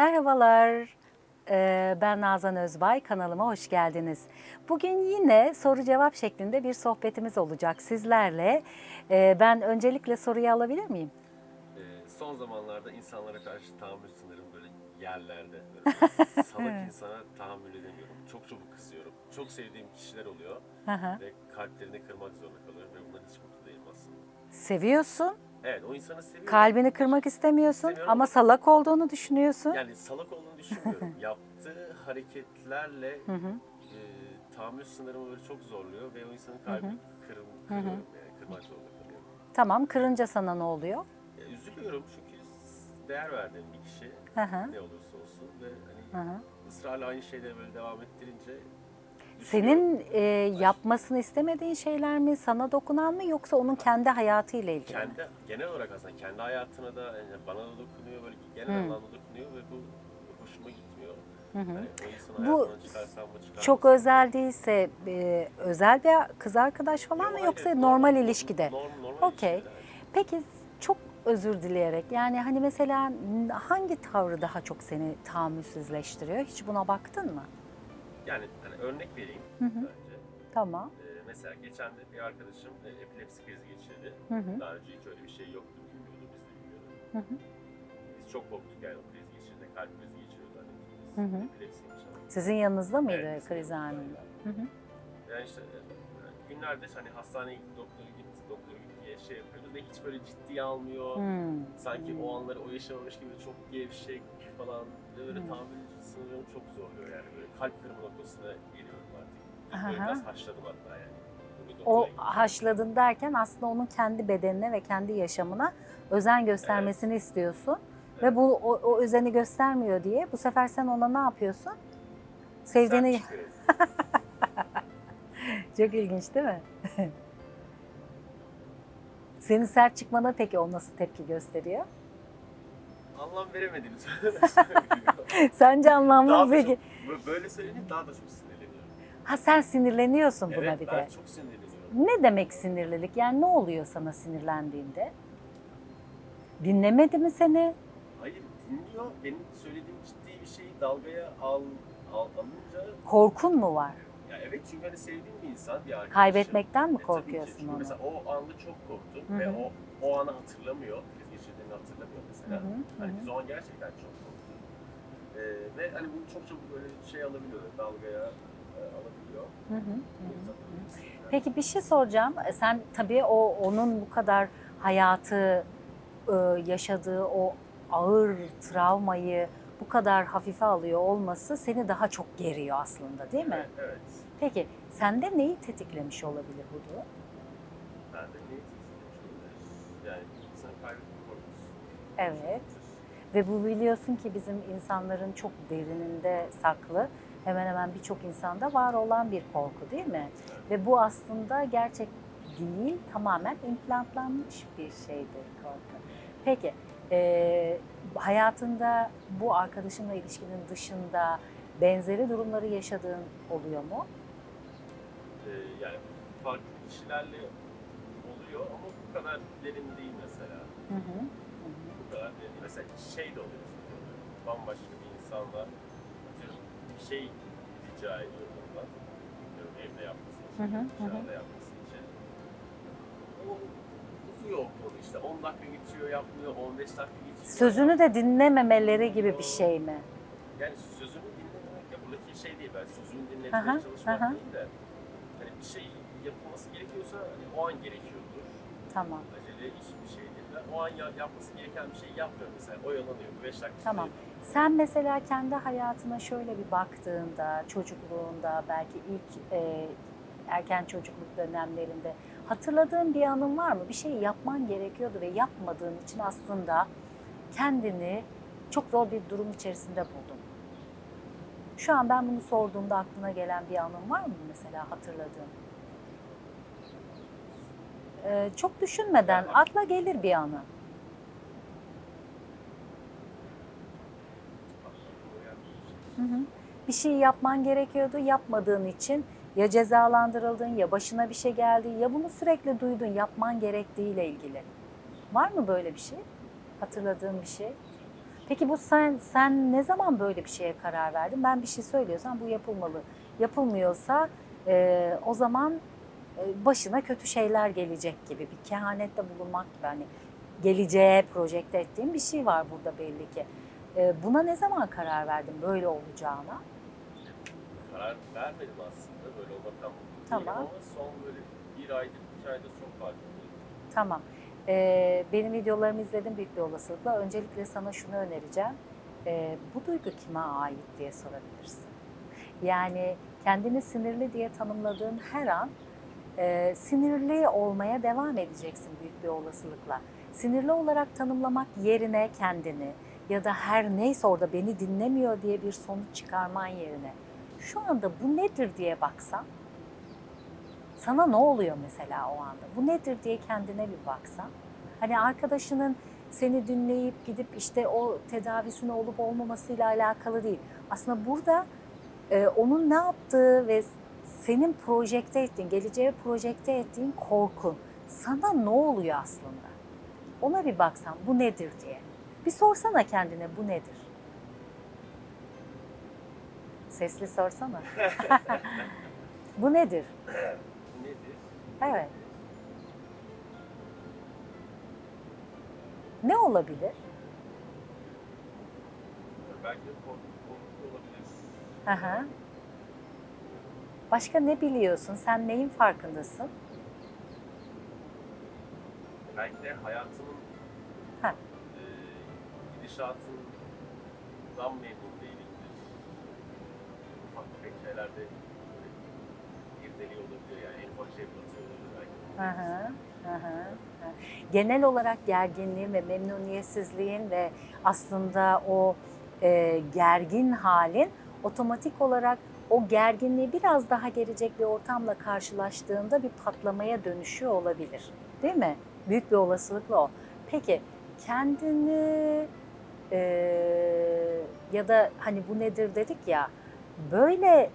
Merhabalar. Ee, Ben Nazan Özbay, kanalıma hoş geldiniz. Bugün yine soru cevap şeklinde bir sohbetimiz olacak sizlerle. Ee, Ben öncelikle soruyu alabilir miyim? Ee, son zamanlarda insanlara karşı tahammül sınırım böyle yerlerde. Böyle salak insana tahammül edemiyorum. Çok çabuk kızıyorum. Çok sevdiğim kişiler oluyor ve kalplerini kırmak zorunda kalıyorum ve bundan hiç mutlu değilim aslında. Seviyorsun, Evet o insanı seviyorum. kalbini kırmak istemiyorsun Seviyorum. ama salak olduğunu düşünüyorsun. Yani salak olduğunu düşünmüyorum. Yaptığı hareketlerle Hı hı. e, tahammül sınırımı böyle çok zorluyor ve o insanın kalbini kırım, kırıyorum yani kırmak zorunda kalıyorum. Tamam, kırınca sana ne oluyor? Ya, üzülüyorum çünkü değer verdiğim bir kişi Hı hı. ne olursa olsun ve Hı hani hı. ısrarla aynı şeyleri böyle devam ettirince. Senin e, yapmasını istemediğin şeyler mi, sana dokunan mı yoksa onun kendi hayatıyla ilgili mi? kendi genel olarak aslında kendi hayatına da yani bana da dokunuyor böyle genel Hı. anlamda dokunuyor ve bu hoşuma gitmiyor. Hı hı. Yani Bu Çok özel değilse e, özel bir kız arkadaş falan mı yoksa normal ilişkide? Normal, normal Okey. Peki çok özür dileyerek yani hani mesela hangi tavrı daha çok seni tahammülsüzleştiriyor? Hiç buna baktın mı? Yani hani örnek vereyim hı. bence. Tamam. Ee, mesela geçen de bir arkadaşım e, epilepsi krizi geçirdi. Hı hı. Daha önce hiç öyle bir şey yoktu, bilmiyordu, biz de bilmiyorduk. Hı hı. Biz çok korktuk yani o kriz geçirdiğinde kalp krizi geçiriyor. Hı hı. Epilepsiymiş ama. Sizin yanınızda mıydı Evet, kriz anında? Hı hı. Yani işte e, günlerdir hani hastaneye git, doktora git, doktora git diye şey yapıyoruz ve hiç böyle ciddiye almıyor. Hmm. Sanki o anları o yaşamamış gibi çok gevşek falan. Böyle Hmm. Sınırım çok zorluyor yani. Böyle kalp kırma noktasına geliyorum artık. Böyle biraz haşladım hatta yani. O haşladın derken aslında onun kendi bedenine ve kendi yaşamına özen göstermesini istiyorsun. Ve Evet. bu o, o özeni göstermiyor diye bu sefer sen ona ne yapıyorsun? Sevdiğini... Çok ilginç değil mi? Senin sert çıkmana peki o nasıl tepki gösteriyor? Veremediğimi söylüyor. Sence anlamlı mı peki? çok, böyle söyleyince daha da çok sinirleniyorum. Ha sen sinirleniyorsun buna evet bir ben de. çok sinirleniyorum. Ne demek sinirlilik? Yani ne oluyor sana sinirlendiğinde? Dinlemedi mi seni? Hayır dinliyor. Benim söylediğim ciddi bir şeyi dalgaya al, al alınca Korkun mu var? ya evet çünkü hani sevdiğim bir insan bir arkadaşım. Kaybetmekten mi E, tabii ki. korkuyorsun Çünkü onu? mesela o anda çok korktum Hı ve o o anı hatırlamıyor. Kriz geçirdiğini hatırlamıyor mesela. Hı hı, Hani biz o an gerçekten çok Ee, ve hani bunu çok çabuk böyle şey alabiliyor, dalgaya e, alabiliyor. Hı hı, hı sinirlendim. Peki bir şey soracağım. E, Sen tabii o onun bu kadar hayatı e, yaşadığı o ağır travmayı bu kadar hafife alıyor olması seni daha çok geriyor aslında değil mi? Evet, evet. Peki sende neyi tetiklemiş olabilir bu durum? Ben de neyi tetiklemiş Yani insan kaybetme korkusu. Evet. Ve bu biliyorsun ki bizim insanların çok derininde saklı. Hemen hemen birçok insanda var olan bir korku değil mi? Ve bu aslında gerçek değil, tamamen implantlanmış bir şeydir korku. Peki, e, hayatında bu arkadaşınla ilişkinin dışında benzeri durumları yaşadığın oluyor mu? Ee, yani farklı kişilerle oluyor ama bu kadar derin değil mesela. Hı hı. Derin değil. Mesela şey de oluyor. Bambaşka bir insanla atıyorum bir şey rica ediyorum ondan. Atıyorum evde yapması için, Hı hı, dışarıda yapması için. O uzuyor o konu işte. 10 dakika geçiyor yapmıyor, 15 dakika geçiyor. Sözünü de dinlememeleri gibi bir şey mi? Yani sözünü dinlememek, ya buradaki şey değil, ben sözünü dinletmeye hı, çalışmak hı. değil de hani bir şey yapılması gerekiyorsa hani o an gerekiyordur. Tamam. Acele iş bir şeydir. Ben o an ya- yapması gereken bir şey yapmıyorum mesela, oyalanıyor. 5 dakika Tamam. Sen mesela kendi hayatına şöyle bir baktığında, çocukluğunda, belki ilk e, erken çocukluk dönemlerinde hatırladığın bir anın var mı? Bir şey yapman gerekiyordu ve yapmadığın için aslında kendini çok zor bir durum içerisinde buldun. Şu an ben bunu sorduğumda aklına gelen bir anın var mı mesela hatırladığın? Ee, çok düşünmeden akla gelir bir anı. Hı hı. Bir şey yapman gerekiyordu, yapmadığın için ya cezalandırıldın ya başına bir şey geldi ya bunu sürekli duydun yapman gerektiğiyle ilgili. Var mı böyle bir şey? Hatırladığın bir şey? Peki bu sen sen ne zaman böyle bir şeye karar verdin? Ben bir şey söylüyorsam bu yapılmalı. Yapılmıyorsa e, o zaman başına kötü şeyler gelecek gibi bir kehanette bulunmak gibi hani geleceğe projekte ettiğim bir şey var burada belli ki. E, buna ne zaman karar verdin böyle olacağına? Karar vermedim aslında böyle olmaktan Tamam. ama son böyle bir aydır, iki aydır çok farkındayım. Tamam. Ee, benim videolarımı izledin büyük bir olasılıkla. Öncelikle sana şunu önereceğim. Ee, bu duygu kime ait diye sorabilirsin. Yani kendini sinirli diye tanımladığın her an e, sinirli olmaya devam edeceksin büyük bir olasılıkla. Sinirli olarak tanımlamak yerine kendini ya da her neyse orada beni dinlemiyor diye bir sonuç çıkarman yerine şu anda bu nedir diye baksan sana ne oluyor mesela o anda? Bu nedir diye kendine bir baksan. Hani arkadaşının seni dinleyip gidip işte o tedavisine olup olmamasıyla alakalı değil. Aslında burada e, onun ne yaptığı ve senin projekte ettiğin, geleceğe projekte ettiğin korkun. Sana ne oluyor aslında? Ona bir baksan bu nedir diye. Bir sorsana kendine bu nedir? Sesli sorsana. bu nedir? Nedir? Evet. Ne olabilir? Belki korku, korku olabilir. Hı. Başka ne biliyorsun? Sen neyin farkındasın? Belki de hayatımın Ha. e, gidişatından memnun değilimdir. Ufak tefek şeylerde irdeliyor olabilir yani en ufak şey batıyor olabilir belki. Hı hı. Hı hı. hı. Genel olarak gerginliğin ve memnuniyetsizliğin ve aslında o e, gergin halin otomatik olarak o gerginliği biraz daha gelecek bir ortamla karşılaştığında bir patlamaya dönüşüyor olabilir. Değil mi? Büyük bir olasılıkla o. Peki kendini e, ya da hani bu nedir dedik ya böyle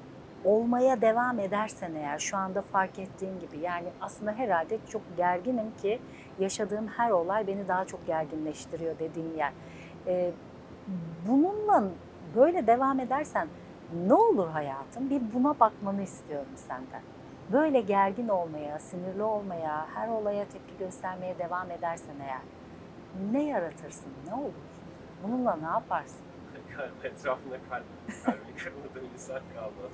olmaya devam edersen eğer şu anda fark ettiğin gibi yani aslında herhalde çok gerginim ki yaşadığım her olay beni daha çok gerginleştiriyor dediğin yer. Ee, bununla böyle devam edersen ne olur hayatım? Bir buna bakmanı istiyorum senden. Böyle gergin olmaya, sinirli olmaya, her olaya tepki göstermeye devam edersen eğer ne yaratırsın, ne olur? Bununla ne yaparsın? Etrafında kalp, kalbini kırmadığım insan kalmaz.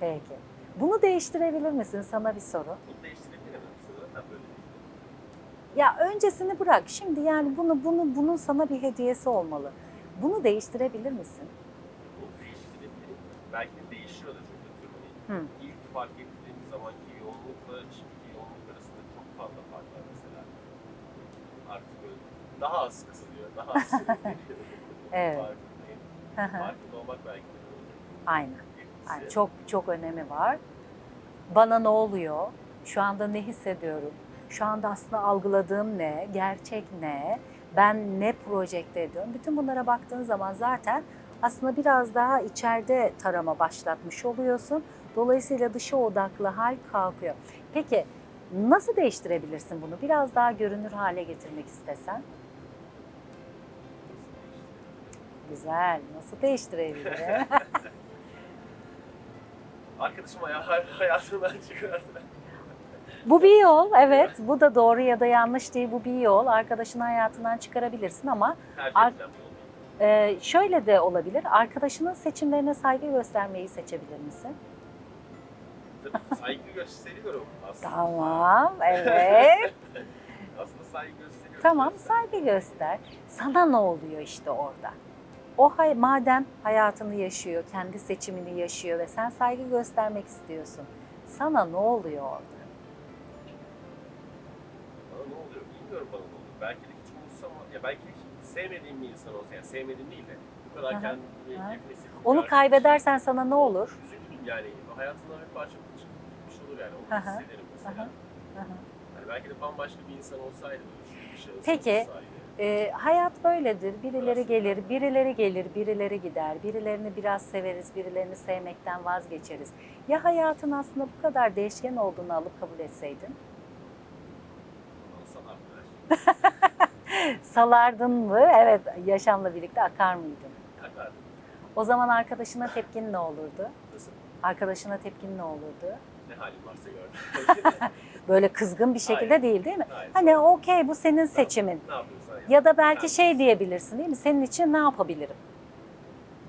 Peki. Bunu değiştirebilir misin? Sana bir soru. Bunu değiştirebilirim. Zaten böyle değil. Ya öncesini bırak. Şimdi yani bunu bunu bunun sana bir hediyesi olmalı. Bunu değiştirebilir misin? Bunu değiştirebilirim. Belki de değişiyor da çünkü Hı. ilk fark ettiğim zamanki yoğunlukla şimdiki yoğunluk arasında çok fazla fark var mesela. Artık böyle daha az kızılıyor, daha az sinirleniyor. Evet. Farkındayım. Farkında olmak belki de Aynen. Aynen. Çok çok önemi var. Bana ne oluyor? Şu anda ne hissediyorum? Şu anda aslında algıladığım ne? Gerçek ne? Ben ne projekte ediyorum? Bütün bunlara baktığın zaman zaten aslında biraz daha içeride tarama başlatmış oluyorsun. Dolayısıyla dışa odaklı hal kalkıyor. Peki nasıl değiştirebilirsin bunu? Biraz daha görünür hale getirmek istesen. Güzel. Nasıl değiştirebilirim? Arkadaşım hay- hayatımdan çıkardı. Bu bir yol, evet. Bu da doğru ya da yanlış değil. Bu bir yol. Arkadaşını hayatından çıkarabilirsin ama Ar- e, şöyle de olabilir. Arkadaşının seçimlerine saygı göstermeyi seçebilir misin? Tabii saygı gösteriyorum aslında. Tamam, evet. Aslında saygı gösteriyorum. tamam, saygı göster. Sana ne oluyor işte orada? O hay madem hayatını yaşıyor, kendi seçimini yaşıyor ve sen saygı göstermek istiyorsun. Sana ne oluyor orada? Bana ne oluyor bilmiyorum bana ne oluyor. Belki de hiç umursama, ya belki hiç sevmediğim bir insan olsa, yani sevmediğim değil de bu kadar Aha, kendimi aha. Onu kaybedersen sana ne olur? Üzülürüm yani. Hayatımdan bir parça çıkmış olur yani. Onu Aha, hissederim mesela. aha. Aha. Yani belki de bambaşka bir insan olsaydı, bir şahıs Peki. olsaydı. Ee, hayat böyledir. Birileri gelir, birileri gelir, birileri gider. Birilerini biraz severiz, birilerini sevmekten vazgeçeriz. Ya hayatın aslında bu kadar değişken olduğunu alıp kabul etseydin? Salardın mı? Evet, yaşamla birlikte akar mıydın? Akardım. O zaman arkadaşına tepkin ne olurdu? Nasıl? Arkadaşına tepkin ne olurdu? Ne halim varsa gördüm. Böyle kızgın bir şekilde Hayır. değil değil mi? Hayır. Hani okey bu senin seçimin. ne yapıyorsan yap. Ya da belki şey diyebilirsin değil mi? Senin için ne yapabilirim?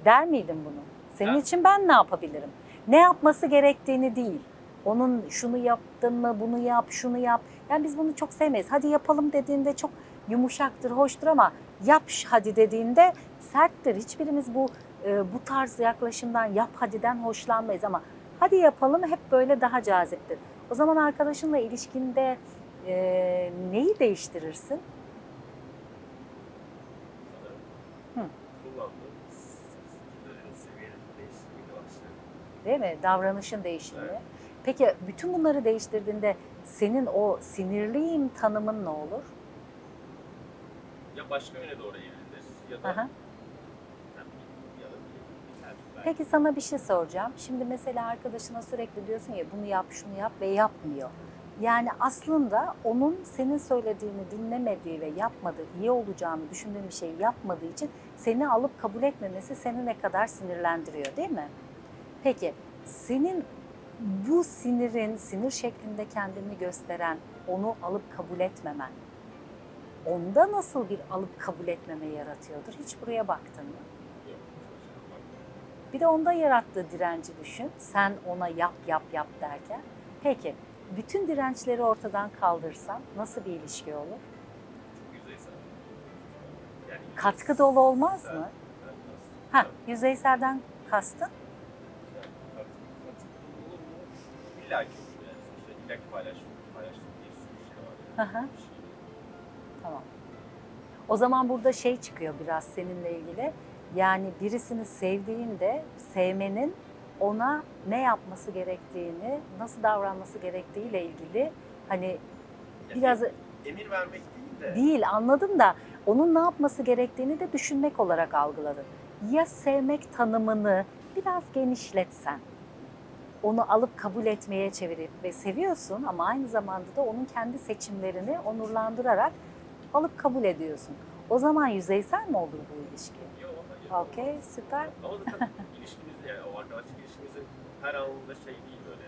Der miydin bunu? Senin Der. için ben ne yapabilirim? Ne yapması gerektiğini değil. Onun şunu yaptın mı, bunu yap, şunu yap. Yani biz bunu çok sevmeyiz. Hadi yapalım dediğinde çok yumuşaktır, hoştur ama yap hadi dediğinde serttir. Hiçbirimiz bu e, bu tarz yaklaşımdan yap hadiden hoşlanmayız ama hadi yapalım hep böyle daha caziptir. O zaman arkadaşınla ilişkinde e, neyi değiştirirsin? Hı. Değil mi? Davranışın değişimi. Evet. Peki bütün bunları değiştirdiğinde senin o sinirliyim tanımın ne olur? Ya başka yöne doğru evrilir ya da Aha. yani bir- ya da bir- biter. belki. Peki sana bir şey soracağım. Şimdi mesela arkadaşına sürekli diyorsun ya bunu yap şunu yap ve yapmıyor. Yani aslında onun senin söylediğini dinlemediği ve yapmadığı, iyi olacağını düşündüğün bir şeyi yapmadığı için seni alıp kabul etmemesi seni ne kadar sinirlendiriyor değil mi? Peki senin bu sinirin, sinir şeklinde kendini gösteren onu alıp kabul etmemen, onda nasıl bir alıp kabul etmeme yaratıyordur? Hiç buraya baktın mı? Bir de onda yarattığı direnci düşün. Sen ona yap yap yap derken. Peki bütün dirençleri ortadan kaldırsan nasıl bir ilişki olur? Yani Katkı dolu olmaz mı? Ha, yüzeyselden kastın? Yani katkı- katkı olur mu? İlla ki yani. Sonuçta illa ki paylaş, paylaştığım bir sürü şey var. Hı hı. Bir şey. Tamam. O zaman burada şey çıkıyor biraz seninle ilgili. Yani birisini sevdiğinde sevmenin ona ne yapması gerektiğini, nasıl davranması gerektiğiyle ilgili hani biraz emir vermek değil de değil anladım da onun ne yapması gerektiğini de düşünmek olarak algıladım. Ya sevmek tanımını biraz genişletsen, onu alıp kabul etmeye çevirip ve seviyorsun ama aynı zamanda da onun kendi seçimlerini onurlandırarak alıp kabul ediyorsun. O zaman yüzeysel mi olur bu ilişki? Yok, Okey, süper. Ama zaten ilişkimiz yani o arkadaşlık ilişkimizin her anında şey değil böyle.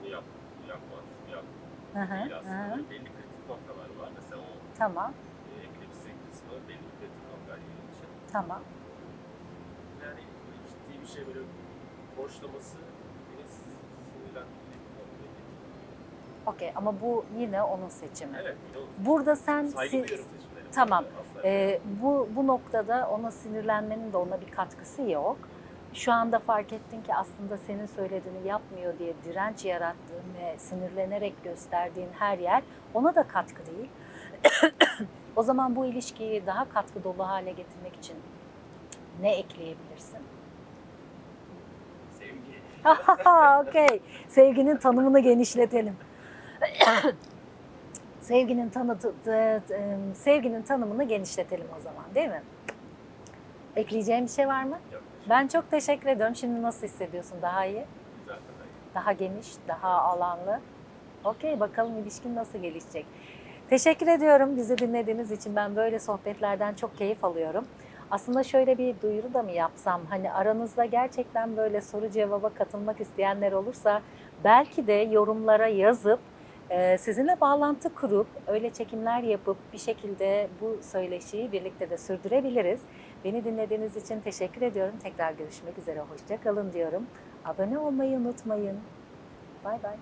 Bunu yap, bunu yapma, şunu yap. Değil aslında. belli kritik noktalar var. Mesela o Tamam, e, epilepsi kısmı belli bir kritik nokta benim için. tamam. Yani ciddi bir şey böyle boşlaması beni sinirlendirecek bir noktaya getiriyor. Okey ama bu yine onun seçimi. Evet, yine Burada sen saygı si- duyuyorum. Tamam. Ee, bu, bu noktada ona sinirlenmenin de ona bir katkısı yok. Şu anda fark ettin ki aslında senin söylediğini yapmıyor diye direnç yarattığın ve sinirlenerek gösterdiğin her yer ona da katkı değil. o zaman bu ilişkiyi daha katkı dolu hale getirmek için ne ekleyebilirsin? Sevgi. Okey. Sevginin tanımını genişletelim. sevginin tanıtı, t- sevginin tanımını genişletelim o zaman, değil mi? Ekleyeceğim bir şey var mı? Yok, Ben çok teşekkür ediyorum. Şimdi nasıl hissediyorsun? Daha iyi, güzel daha iyi. daha geniş, daha alanlı. Okey, bakalım ilişkin nasıl gelişecek. Teşekkür ediyorum bizi dinlediğiniz için. Ben böyle sohbetlerden çok keyif alıyorum. Aslında şöyle bir duyuru da mı yapsam? Hani aranızda gerçekten böyle soru cevaba katılmak isteyenler olursa belki de yorumlara yazıp e, sizinle bağlantı kurup öyle çekimler yapıp bir şekilde bu söyleşiyi birlikte de sürdürebiliriz. Beni dinlediğiniz için teşekkür ediyorum. Tekrar görüşmek üzere. Hoşça kalın diyorum. Abone olmayı unutmayın. Bay bay.